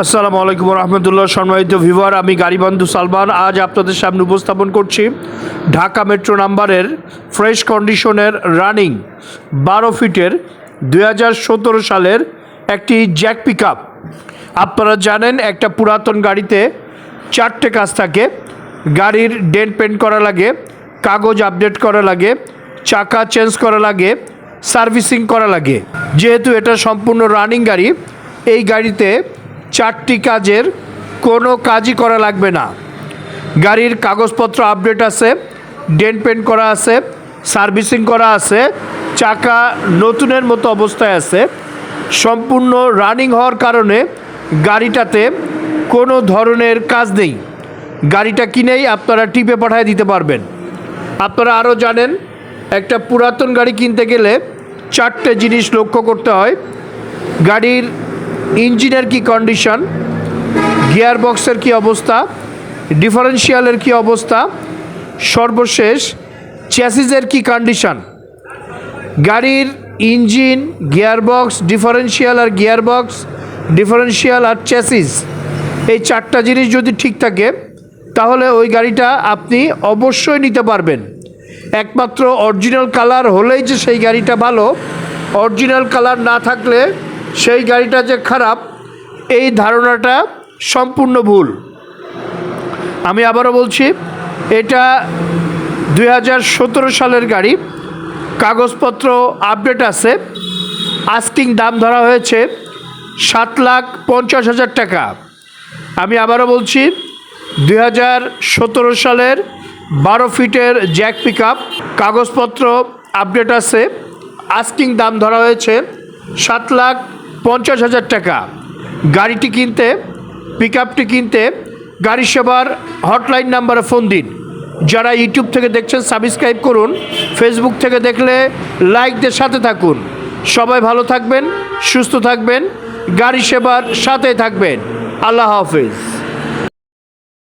আসসালামু আলাইকুম রহমতুল্লাহ সম্মানিত ভিভার আমি গাড়িবন্ধু সালমান। আজ আপনাদের সামনে উপস্থাপন করছি ঢাকা মেট্রো নাম্বারের ফ্রেশ কন্ডিশনের রানিং বারো ফিটের দু হাজার সতেরো সালের একটি জ্যাক পিক আপনারা জানেন একটা পুরাতন গাড়িতে চারটে কাজ থাকে। গাড়ির ডেন্ট পেন্ট করা লাগে, কাগজ আপডেট করা লাগে, চাকা চেঞ্জ করা লাগে, সার্ভিসিং করা লাগে। যেহেতু এটা সম্পূর্ণ রানিং গাড়ি, এই গাড়িতে চারটি কাজের কোনো কাজই করা লাগবে না। গাড়ির কাগজপত্র আপডেট আছে ডেন্ট পেন্ট করা আছে, সার্ভিসিং করা আছে, চাকা নতুনের মতো অবস্থায় আছে। সম্পূর্ণ রানিং হওয়ার কারণে গাড়িটাতে কোনো ধরনের কাজ নেই। গাড়িটা কিনেই আপনারা টিপে পাঠায় দিতে পারবেন। আপনারা আরও জানেন, একটা পুরাতন গাড়ি কিনতে গেলে চারটে জিনিস লক্ষ্য করতে হয়। গাড়ির ইঞ্জিনের কি কন্ডিশন গিয়ার বক্সের কি অবস্থা? ডিফারেন্সিয়ালের কি অবস্থা? সর্বশেষ চ্যাসিসের কি কন্ডিশন গাড়ির ইঞ্জিন, গিয়ারবক্স ডিফারেন্সিয়াল আর গিয়ারবক্স ডিফারেন্সিয়াল আর চ্যাসিস এই চারটা জিনিস যদি ঠিক থাকে, তাহলে ওই গাড়িটা আপনি অবশ্যই নিতে পারবেন। একমাত্র অরিজিনাল কালার হলেই যে সেই গাড়িটা ভালো অরিজিনাল কালার না থাকলে সেই গাড়িটা যে খারাপ, এই ধারণাটা সম্পূর্ণ ভুল। আমি আবারও বলছি, এটা দু হাজার সতেরো সালের গাড়ি, কাগজপত্র আপডেট আছে, আস্কিং দাম ধরা হয়েছে সাত লাখ পঞ্চাশ হাজার টাকা। আমি আবারও বলছি দু হাজার সতেরো সালের বারো ফিটের জ্যাক পিক কাগজপত্র আপডেট আছে, আস্কিং দাম ধরা হয়েছে সাত লাখ পঞ্চাশ হাজার টাকা। গাড়িটি কিনতে পিক আপটি কিনতে গাড়ি সেবার হটলাইন নাম্বারে ফোন দিন। যারা ইউটিউব থেকে দেখছেন, সাবস্ক্রাইব করুন। ফেসবুক থেকে দেখলে লাইকদের সাথে থাকুন। সবাই ভালো থাকবেন, সুস্থ থাকবেন, গাড়ি সেবার সাথে থাকবেন। আল্লাহ হাফেজ।